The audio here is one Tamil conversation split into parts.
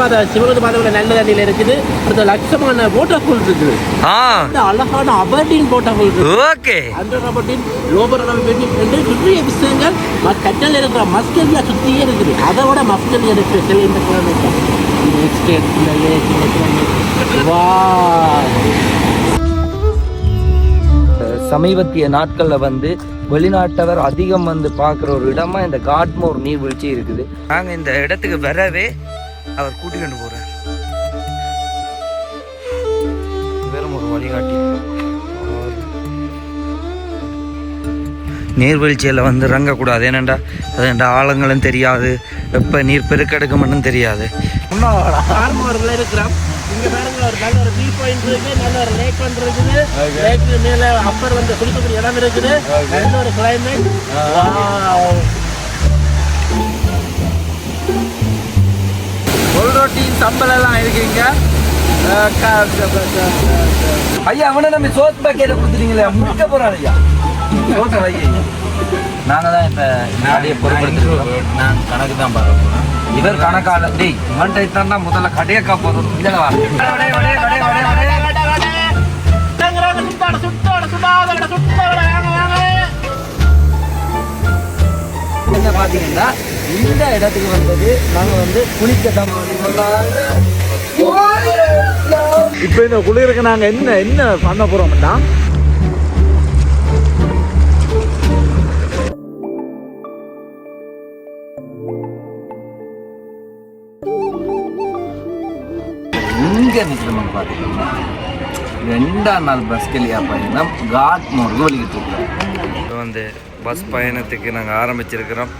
பாதை சிவகங்கை பாதை நல்ல தண்ணியில் இருக்குது. அடுத்த லட்சமான வாட்டர் ஃபால் இருக்குது. ஆ. அந்த அழகான அபர்டீன் வாட்டர் ஃபால் இருக்குது. ஓகே. அந்த அபர்டீன் லோபர் அபர்டீன் என்று விஷயங்கள் கட்டல் இருக்கிற மஸ்கலியா சுற்றியே இருக்குது. அதை விட இந்த கிழமை நெக்ஸ்ட் இந்த வா. சமீபத்திய நாட்கள்ல வந்து வெளிநாட்டவர் அதிகம் வந்து பார்க்குற ஒரு இடமா இந்த காட்மோர் நீர்வீழ்ச்சி இருக்குது. நாங்க இந்த இடத்துக்கு வரவே அவர் கூட்டி கொண்டு போறார். வெறும் ஒரு வழிகாட்டி. நீர்வீழ்ச்சியில் வந்து இறங்கக்கூடாது. ஏனண்டா அது என்ற ஆழங்களும் தெரியாது. எப்போ நீர் பெருக்கெடுக்கும்னு தெரியாது. ஆர்மோரில் இருக்கிறோம் இங்க பாருங்க ஒரு நல்ல ஒரு வியூ பாயிண்ட் இருக்கு. நல்ல ஒரு லேக் ஒன்று இருக்குது. லேக்கு மேல அப்பர் வந்து குளிக்கக்கூடிய இடம் இருக்குது. நல்ல ஒரு கிளைமேட் ஒரு ரொட்டி சம்பளம் எல்லாம் இருக்குங்க ஐயா அவனை நம்ம சோத் பேக்கெட்டை கொடுத்துட்டீங்களே முடிக்க போறான் ஐயா. சோத்த வைங்க நாங்க தான் இப்ப நாடைய பொறுப்படுத்திருக்கோம் நான் கணக்கு தான் பார்க்க இவர் கணக்கால டேய் இவன்ட்ட இத்தனை முதல்ல கடையக்கா போதும் இல்ல வா. சுத்தாட சுத்தாட சுத்தாட இந்த இடத்துக்கு வந்தது. நாங்க வந்து குளிக்க தான் இப்போ இந்த குளிருக்கு நாங்க என்ன என்ன பண்ண போறோம்னா இங்க நிற்கிறோம் பாத்தீங்கன்னா ரெண்டாம் நாள் பஸ் கலியா பயணம் காட் மோர்க்கு வலிக்கிட்டு இருக்கிறோம் வந்து பஸ் பயணத்துக்கு நாங்கள் ஆரம்பிச்சிருக்கிறோம்.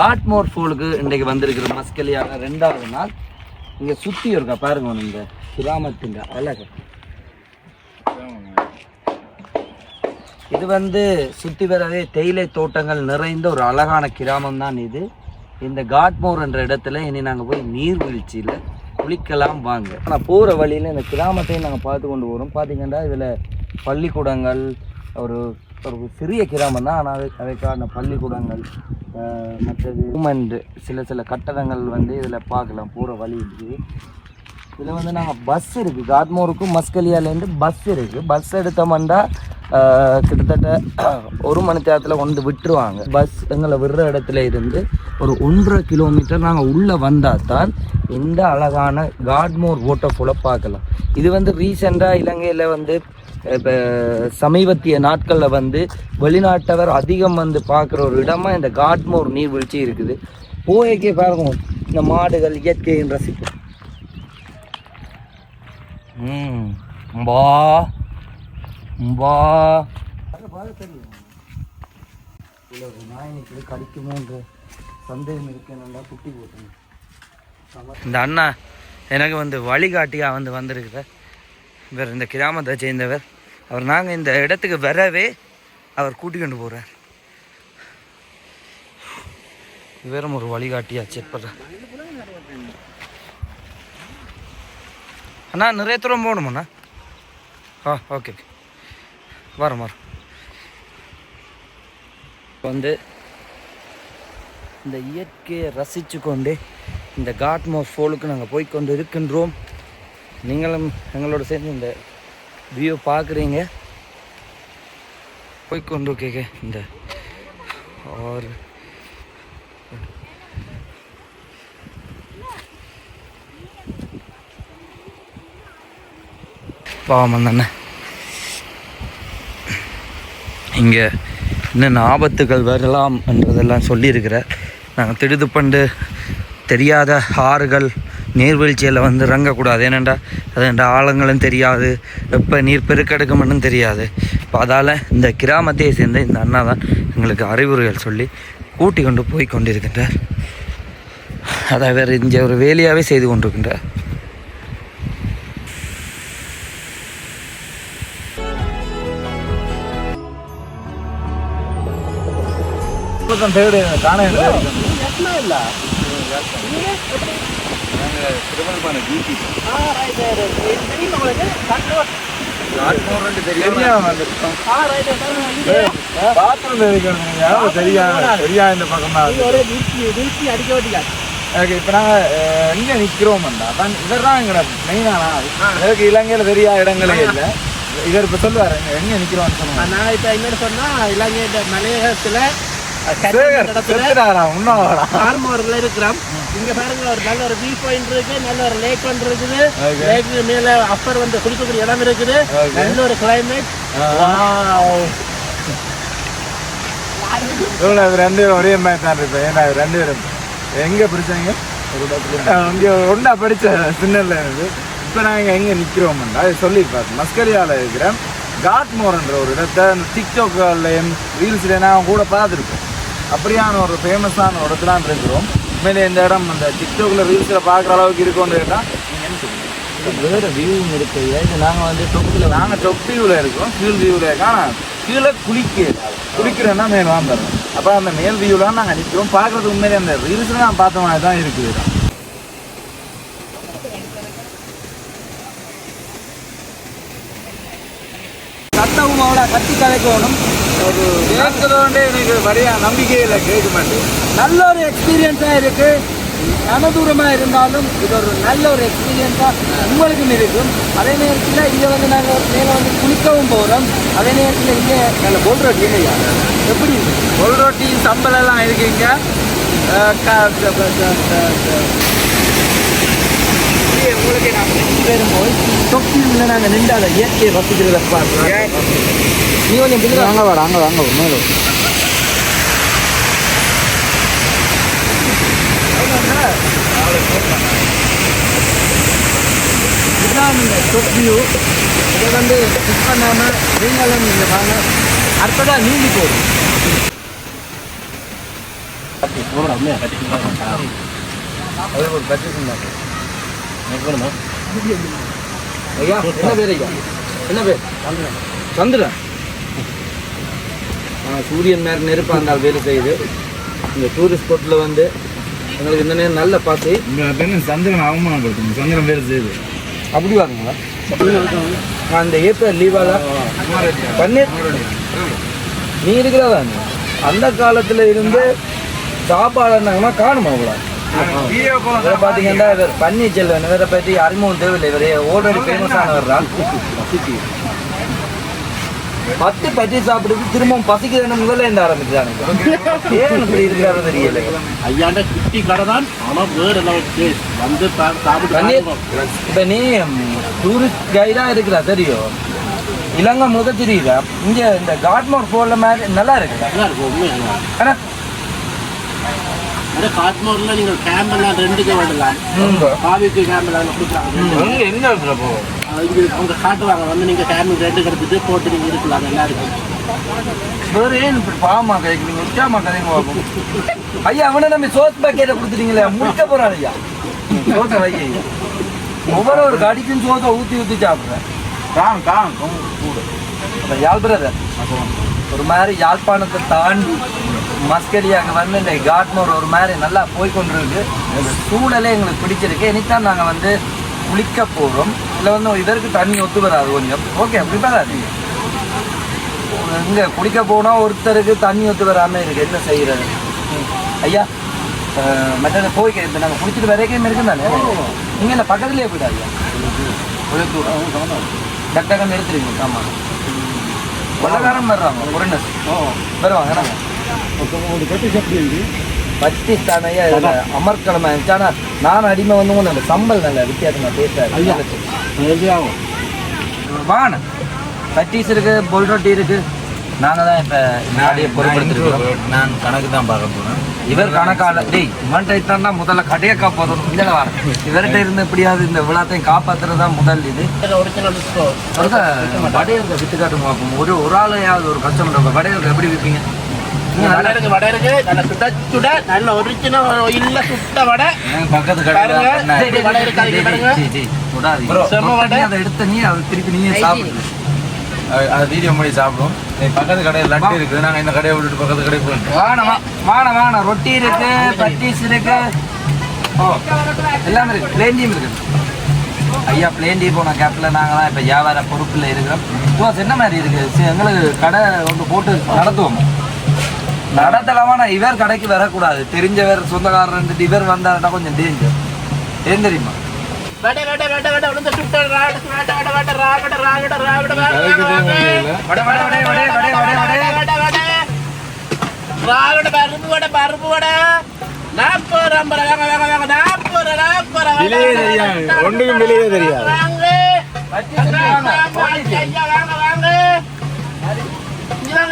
காட்மோர் ஃபோலுக்கு இன்றைக்கு வந்திருக்கிற மஸ்கலியான ரெண்டாவது நாள். இங்கே சுற்றி இருக்கா? பாருங்க இந்த கிராமத்தின் அழகு. இது வந்து சுற்றி வரவே தேயிலை தோட்டங்கள் நிறைந்த ஒரு அழகான கிராமம் தான் இது. இந்த காட்மோர் என்ற இடத்துல இனி நாங்கள் போய் நீர்வீழ்ச்சியில் குளிக்கலாம் வாங்க. ஆனால் போகிற வழியில் இந்த கிராமத்தையும் நாங்கள் பார்த்து கொண்டு வரோம். பார்த்தீங்கன்னா இதில் பள்ளிக்கூடங்கள் ஒரு ஒரு சிறிய கிராமம் தான். ஆனால் அது அதுக்கான பள்ளிக்கூடங்கள் மற்றது மூமெண்ட் சில சில கட்டடங்கள் வந்து இதில் பார்க்கலாம். போகிற வழி இருக்குது இதில் வந்து நாங்கள் பஸ் இருக்குது காத்மோருக்கும் மஸ்கலியாலேருந்து பஸ் இருக்குது பஸ் எடுத்தோம்னா கிட்டத்தட்ட ஒரு மணி நேரத்தில் கொண்டு விட்டுருவாங்க. பஸ் எங்களை விடுற இடத்துல இருந்து ஒரு ஒன்றரை கிலோமீட்டர் நாங்கள் உள்ளே வந்தால் தான் இந்த அழகான காட்மோர் வாட்டர்ஃபாலை பார்க்கலாம். இது வந்து ரீசெண்டாக இலங்கையில் வந்து இப்போ சமீபத்திய நாட்களில் வந்து வெளிநாட்டவர் அதிகம் வந்து பார்க்குற ஒரு இடமா இந்த காட்மோர் நீர்வீழ்ச்சி இருக்குது. போகைக்கே பாருங்க இந்த மாடுகள் இயற்கையின் ரசிப்பு. ம் பா பா நாயனுக்கு கடிக்குமோன்ற சந்தேகம் இருக்கேன்னு குட்டி போட்டேன் இந்த அண்ணா எனக்கு வந்து வழிகாட்டியாக வந்து வந்திருக்குற இவர் இந்த கிராமத்தை சேர்ந்தவர். அவர் நாங்கள் இந்த இடத்துக்கு வரவே அவர் கூட்டிக்கொண்டு போகிறார் இவரும் ஒரு வழிகாட்டியா செக் பண்ணுறேன் அண்ணா நிறைய தூரம் போகணுமாண்ணா? ஆ ஓகே வரோம் வரோம். வந்து இந்த இயற்கையை ரசித்து கொண்டு இந்த காட்மோர் ஃபோலுக்கு நாங்கள் போய் கொண்டு இருக்கின்றோம் நீங்களும் எங்களோட சேர்ந்து இந்த வியூ பார்க்குறீங்க. போய்கொண்டு கொண்டு இந்த ஆறு. பாவம் தானே இங்கே என்னென்ன ஆபத்துகள் வரலாம் என்றதெல்லாம் சொல்லியிருக்கிற நாங்கள் திடுதுப்பண்டு தெரியாத ஆறுகள் நீர்வீழ்ச்சியில் வந்து இறங்கக்கூடாது. ஏனெண்டா அது என்ற ஆழங்களும் தெரியாது. எப்போ நீர் பெருக்கெடுக்கும்னு தெரியாது. இப்போ அதால் இந்த கிராமத்தையே சேர்ந்த இந்த அண்ணா தான் எங்களுக்கு அறிவுரைகள் சொல்லி கூட்டி கொண்டு போய் கொண்டிருக்கின்றார். அதை வேறு இங்கே ஒரு வேலையாகவே செய்து கொண்டிருக்கின்றார். தேடு காண இல்ல. நாங்கள் திருமணமான டியூட்டி நீங்க இப்போ நாங்கள் எங்கே நிற்கிறோம்டா அப்போ இவர் தான் எங்களோட மெயினானா எனக்கு இலங்கையில் தெரியா இடங்களே இல்லை. இவர் இப்போ சொல்லுவார் எங்கே நிற்கிறோம்னு சொல்லுவாங்க நான் இப்ப என்ன சொன்னா இலங்கை இந்த மலையகத்துல இருக்கிறோம் இங்க பாருங்க ஒரு நல்ல ஒரு வியூ பாயிண்ட் இருக்கு நல்ல ஒரு லேக் ஒன்று இருக்குது. லேக்கு மேல அப்பர் வந்து குளிக்கக்கூடிய இடம் இருக்குது. நல்ல ஒரு கிளைமேட் இவ்வளோ ரெண்டு பேரும் ஒரே மாதிரி தான் இருப்பேன் ஏன்னா ரெண்டு பேரும். எங்கே படிச்சாங்க? இங்கே ஒன்றா படித்த சின்னல இருந்து. இப்போ நாங்கள் எங்கே நிற்கிறோம்டா சொல்லியிருப்பார் மஸ்கரியாவில் இருக்கிற காட்மோர்ன்ற ஒரு இடத்த டிக்டாக்லையும் ரீல்ஸ்ல நான் கூட பார்த்துருப்பேன் அப்படியான ஒரு ஃபேமஸான ஒரு இடத்துல இருக்கிறோம். உண்மையிலே இந்த இடம் அந்த டிக்டாக்ல ரீல்ஸில் பார்க்குற அளவுக்கு இருக்கும்னு கேட்டால் வேற வியூவும் இருக்கு. ஏன் நாங்க வந்து தொகுதியில் நாங்கள் டொப் வியூவில் இருக்கோம் கீழ் வியூவில் இருக்கோம். ஆனால் கீழே குளிக்க குளிக்கிறோன்னா மேல் வந்துடுறோம் அப்போ அந்த மேல் வியூவில் நாங்கள் நிற்கிறோம். பார்க்குறது உண்மையிலே அந்த ரீல்ஸில் நான் பார்த்த மாதிரி தான் இருக்குது அவளை கத்தி கதைக்கணும் ஒரு கேட்கறதோண்டே எனக்கு வரையா நம்பிக்கை இல்லை கேட்க மாட்டேன். நல்ல ஒரு எக்ஸ்பீரியன்ஸாக இருக்கு. கனதூரமாக இருந்தாலும் இது ஒரு நல்ல ஒரு எக்ஸ்பீரியன்ஸாக உங்களுக்கும் இருக்கும். அதே நேரத்தில் இங்கே வந்து நாங்கள் மேலே வந்து குளிக்கவும் போகிறோம் அதே நேரத்தில் இங்கே நல்ல போல் ரோட்டி இல்லையா? எப்படி ஒரு ரொட்டி சம்பளம் எல்லாம் இருக்கீங்க? உங்களுக்கு நான் பேரும்போது தொப்பியில் நாங்கள் நின்று அதை இயற்கையை ரசிக்கிறத பார்க்கலாம். நீ கொஞ்சம் பிள்ளை அங்கே வாடா அங்கே வாங்க மேலே இதுதான் இந்த டொப் வியூ இதை வந்து மிஸ் பண்ணாமல் நீங்களும் நீங்கள் வாங்க. அடுத்ததாக நீந்தி போகும் அது ஒரு பட்ஜெட் ஐயா என்ன பேர் ஐயா? என்ன பேர்? சந்திரன். ஆ, சூரியன் மேலே நெருப்பாக இருந்தால் வேலை செய்யுது. இந்த டூரிஸ்ட் ஸ்பாட்டில் வந்து எங்களுக்கு இந்த நேரம் நல்ல பார்த்து பெண்ணு சந்திரன் அவமானப்படுத்துங்க சந்திரன் வேறு செய்யுது. அப்படி வாங்குங்களா நான் இந்த ஏப்ரல் லீவால பன்னீர். நீ இருக்கிறதா? அந்த காலத்துல இருந்து சாப்பாடு இருந்தாங்கன்னா காணுமா அவ்வளோ இவரை பார்த்தீங்கன்னா இவர் பன்னீர் செல்வன். இவரை பற்றி அறிமுகம் தேவையில்லை. இவர் ஆல்ரெடி ஃபேமஸ் ஆனவர் தான். பத்து பற்றி சாப்பிடுறது திரும்பவும் பசிக்குதுன்னு முதல்ல இருந்து ஆரம்பிச்சானுங்க ஏன் இப்படி இருக்கிறாரு தெரியல. ஐயாண்ட குட்டி கடை தான் ஆனா வேற டேஸ்ட் வந்து சாப்பிட்டு. இப்ப நீ டூரிஸ்ட் கைடா இருக்கிறா தெரியும். இலங்கை முத தெரியுதா இங்க இந்த காட்மோர் போல மாதிரி நல்லா இருக்குதா நல்லா இருக்கும் உண்மையா நல்லா இருக்கும். ஆனா அதே காட்மோர்ல நீங்க கேம்ப் எல்லாம் ரெண்டுக்கு விடலாம். காவிக்கு கேம்ப் எல்லாம் கொடுக்குறாங்க போ இங்க அவங்க காட்டுவாங்க வந்து நீங்க கேம்ப் ரெண்டு எடுத்துட்டு போட்டு நீங்க இருக்கலாம் நல்லா இருக்கும் வேற ஏன் இப்படி பாவமா கேட்குறீங்க உச்சாமா கதைங்க பார்ப்போம் ஐயா அவனை நம்பி சோத் பேக்கெட்டை கொடுத்துட்டீங்களே முடிக்க போறாரு ஐயா. சோத்தை ஐயா. ஒவ்வொரு ஒரு கடிக்கும் சோத்தை ஊத்தி ஊத்தி சாப்பிடுறேன். காம் காம் அப்ப யாழ் பிரதர் ஒரு மாதிரி யாழ்ப்பாணத்தை தாண்டி. மஸ்கடியாக வந்து இந்த காட்மோர் ஒரு மாதிரி நல்லா போய் கொண்டிருக்கு இந்த சூழலே எங்களுக்கு பிடிச்சிருக்கு. இனித்தான் நாங்கள் வந்து குளிக்க போகிறோம் இல்லை வந்து இதற்கு தண்ணி ஒத்து வராது கொஞ்சம். ஓகே அப்படி வராது. இங்கே குளிக்க போனால் ஒருத்தருக்கு தண்ணி ஒத்து வராமல் இருக்கு. என்ன செய்கிறது ஐயா அஹ், மற்றது போய் இப்போ நாங்கள் குளிச்சுட்டு வரைக்கும் இருக்கும் தானே இங்கே இல்லை பக்கத்துலேயே போயிடாது கொஞ்சம் தூரம் டக்டகம் எடுத்துருங்க. ஆமாம் வெள்ளக்காரன் வர்றாங்க. foreigners. வருவாங்க என்னங்க? பத்தி தானையா இதுல அமர்க்கிழமை இருந்துச்சு ஆனா நான் அடிமை வந்து அந்த சம்பல் நல்ல வித்தியாசமா ஐயா. பேசுறாரு வாங்க பட்டீஸ் இருக்கு பொல் ரொட்டி இருக்கு. நாங்க தான் இப்ப நாடிய பொருட்படுத்திருக்கோம் நான் கணக்கு தான் பார்க்க போகிறேன் இவர் கணக்கால டேய் இவன்கிட்ட இருந்தா முதல்ல கடையை காப்பாற்றணும் இதில் வர இவர்கிட்ட இருந்து எப்படியாவது இந்த விழாத்தையும் காப்பாத்துறது தான் முதல் இது. வடையருக்கு விட்டு காட்டுங்க பார்ப்போம் ஒரு ஒரு ஆளையாவது ஒரு கஸ்டமர் வடையருக்கு எப்படி விற்பீங்க வடை நல்லா இருக்கு வடை இருக்கு. நல்ல சுட சுட நல்ல ஒரிஜினல் இல்ல சுட்ட வடை. பக்கத்து வடை இருக்கா? பாருங்க. செம்ம வடை. அதை எடுத்த நீ அதை திருப்பி நீயே சாப்பிடு. அது வீடியோ முடி சாப்பிடுவோம். பக்கத்து கடையில் லட்டு இருக்குது நாங்கள் இந்த கடையை விட்டுட்டு பக்கத்து கடைக்கு போயிட்டோம் வாண வாண வாண ரொட்டி இருக்கு பட்டீஸ் இருக்கு. ஓ எல்லாமே இருக்கு. பிளேன் டீம் இருக்கு. ஐயா பிளேன் டீ போன கேப்பில் நாங்களாம் இப்போ வியாபார பொறுப்பில் இருக்கிறோம். என்ன மாதிரி இருக்கு? எங்களுக்கு கடை ஒன்று போட்டு நடத்துவோம். நடத்தலாமா இவர் கடைக்கு வரக்கூடாது தெரிஞ்சவர் சொந்தக்காரர் இவர் வந்தாருன்னா கொஞ்சம் டேஞ்சர் ஏன் தெரியுமா ஒன்றுக்கும் வெளியே தெரியாது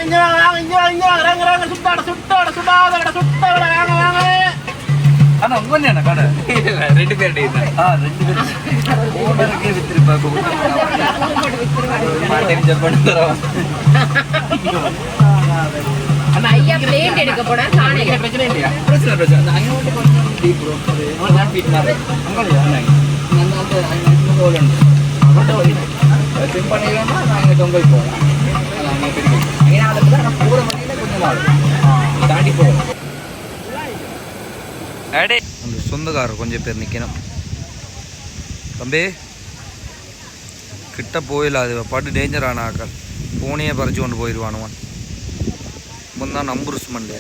இங்க வாங்க இங்க வாங்க இங்க வாங்க இங்க வாங்க ரங்க ரங்க சுத்தாட சுத்தாட சுடாத சுத்தாட வாங்க வாங்க உங்க என்ன கடை ரெண்டு பேர் ஆ ரெண்டு ஓனருக்கே ஐயா பிளேட் எடுக்க போனா பிரச்சனை இல்லையா பிரச்சனை பிரச்சனை அங்கே கொஞ்சம் டீப் ப்ரோ மாதிரி அங்கே அந்த அந்த அங்கே பண்ணிடுவோம்னா நாங்கள் போகலாம் தான் போகிற வழியில் கொஞ்சம் நாள் தாண்டி சொந்தக்காரர் கொஞ்சம் பேர் நிற்கணும் தம்பி கிட்ட போயில அது பாட்டு டேஞ்சரான ஆக்கள் போனையே பறிச்சு கொண்டு போயிடுவானுவான் முந்தான் தான் மண்டே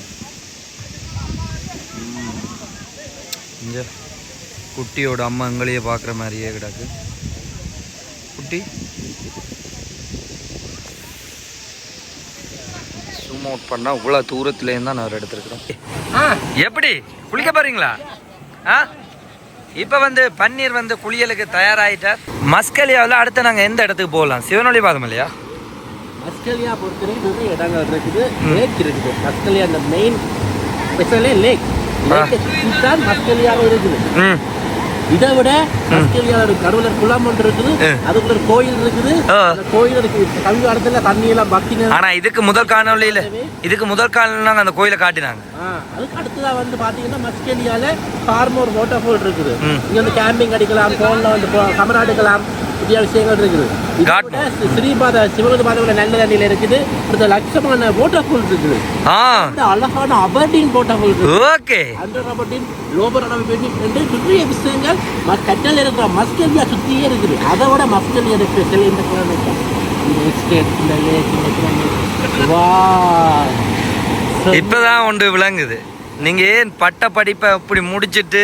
குட்டியோட அம்மா எங்களையே பார்க்குற மாதிரியே கிடக்கு. குட்டி? Zoom out பண்ணா இவ்வளோ தூரத்துலேருந்து தான் நான் எடுத்துருக்குறோம். எப்படி? குளிக்க போறீங்களா? ஆ? இப்போ வந்து பன்னீர் வந்து குளியலுக்கு தயாராகிட்டார் மஸ்கலியாவில் அடுத்து நாங்கள் எந்த இடத்துக்கு போகலாம்? சிவனொளி பாதம் இல்லையா? ஆஸ்திரேலியா பொறுத்தவரைக்கும் இடங்கள் இருக்குது. லேக் இருக்குது. ஆஸ்திரேலியா அந்த மெயின் ஸ்பெஷலே லேக் ஆஸ்திரேலியாவில் இருக்குது. இதை விட ஆஸ்திரேலியாவில் ஒரு கடவுளர் குளம் ஒன்று இருக்குது. அதுக்குள்ள ஒரு கோயில் இருக்குது. கோயில் இருக்குது கல்வி காலத்துல தண்ணி எல்லாம் பக்தி ஆனா இதுக்கு முதல் காணொலியில இதுக்கு முதல் காணொலினாங்க அந்த கோயிலை காட்டினாங்க. அதுக்கு அடுத்ததா வந்து பாத்தீங்கன்னா மஸ்கேலியால ஃபார்மோர் வாட்டர் ஃபால் இருக்குது. இங்க வந்து கேம்பிங் அடிக்கலாம் போன்ல வந்து கமரா எடுக்கலாம். விஷயங்கள் இருக்குது. ஸ்ரீபாத சிவகது பாதங்கள நல்ல தண்ணியில் இருக்குது. அடுத்த லட்சமான போட்டோஃபுல் இருக்குது. அழகான அபர்டீன் போட்டோஃபுல் ஓகே. அண்டர் அபர்டீன் லோபர் என்று சுற்றிய விஷயங்கள் கட்டல் இருக்கிற மஸ்கெலியா சுற்றியே இருக்குது. அதை விட மஸ்கெலியா ஸ்பெஷல் இந்த குழந்தைக்கு இப்பதான் ஒன்று விளங்குது. நீங்க ஏன் பட்ட படிப்பை அப்படி முடிச்சிட்டு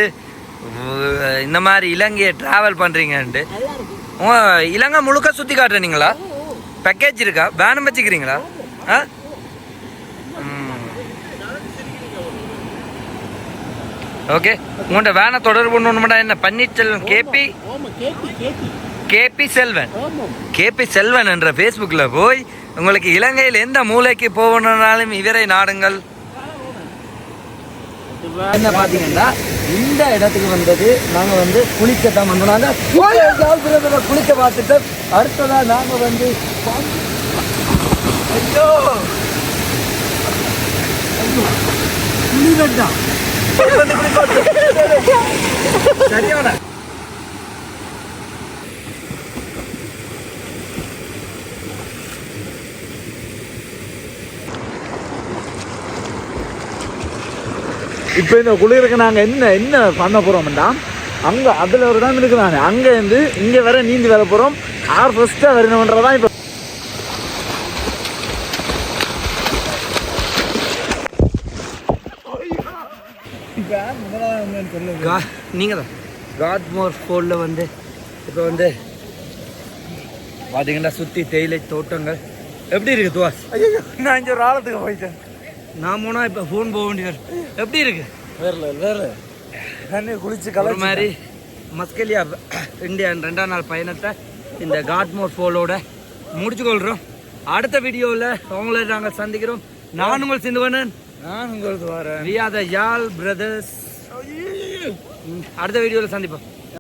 இந்த மாதிரி இலங்கையை டிராவல் பண்றீங்கன்ட்டு? இலங்கை முழுக்க சுத்தி காட்டுறீங்களா? பேக்கேஜ் இருக்கா? வேனம் வச்சுக்கிறீங்களா? ஆ? ஓகே உங்கள்கிட்ட வேனை தொடர்பு பண்ணணும்டா என்ன? Panneerselvan KP? KP Selvan. KP Selvan என்ற ஃபேஸ்புக்கில் போய் உங்களுக்கு இலங்கையில் எந்த மூலைக்கு போகணுன்னாலும் இவரை நாடுங்கள். என்ன பார்த்தீங்கன்னா இந்த இடத்துக்கு வந்தது நாங்கள் வந்து குளிக்க தான் வந்தோம் நாங்கள் குளிக்க பார்த்துட்டு அடுத்ததா நாங்கள் வந்து ஐயோ! சரியான இப்போ இந்த குளிருக்கு நாங்கள் என்ன என்ன பண்ண போகிறோம்டா அங்கே அதில் ஒரு இடம் இருக்குதானே அங்கே இருந்து இங்கே வர நீந்தி வர போகிறோம் ஆர் ஃபஸ்ட்டாக வரணுன்றதான் இப்போ நீங்கள் தான். காட்மோர் வந்து இப்போ வந்து பார்த்தீங்கன்னா சுற்றி தேயிலை தோட்டங்கள். எப்படி இருக்கு துவாஸ்? நான் இங்கே ஒரு ஆழத்துக்கு போயிட்டேன். நான் போனால் இப்போ ஃபோன் போக வேண்டியது எப்படி இருக்கு? வேறல வேற. தண்ணி குளிச்சு கலர் மாதிரி மஸ்கலியா இந்தியா ரெண்டாம் நாள் பயணத்தை இந்த காட்மோர் ஃபோலோட முடிச்சுக்கொள்கிறோம் அடுத்த வீடியோவில் உங்களை நாங்கள் சந்திக்கிறோம். நான் உங்கள் சிந்துவனன் நான் உங்களுக்கு வரேன். We are the Yazh brothers அடுத்த வீடியோவில் சந்திப்போம்.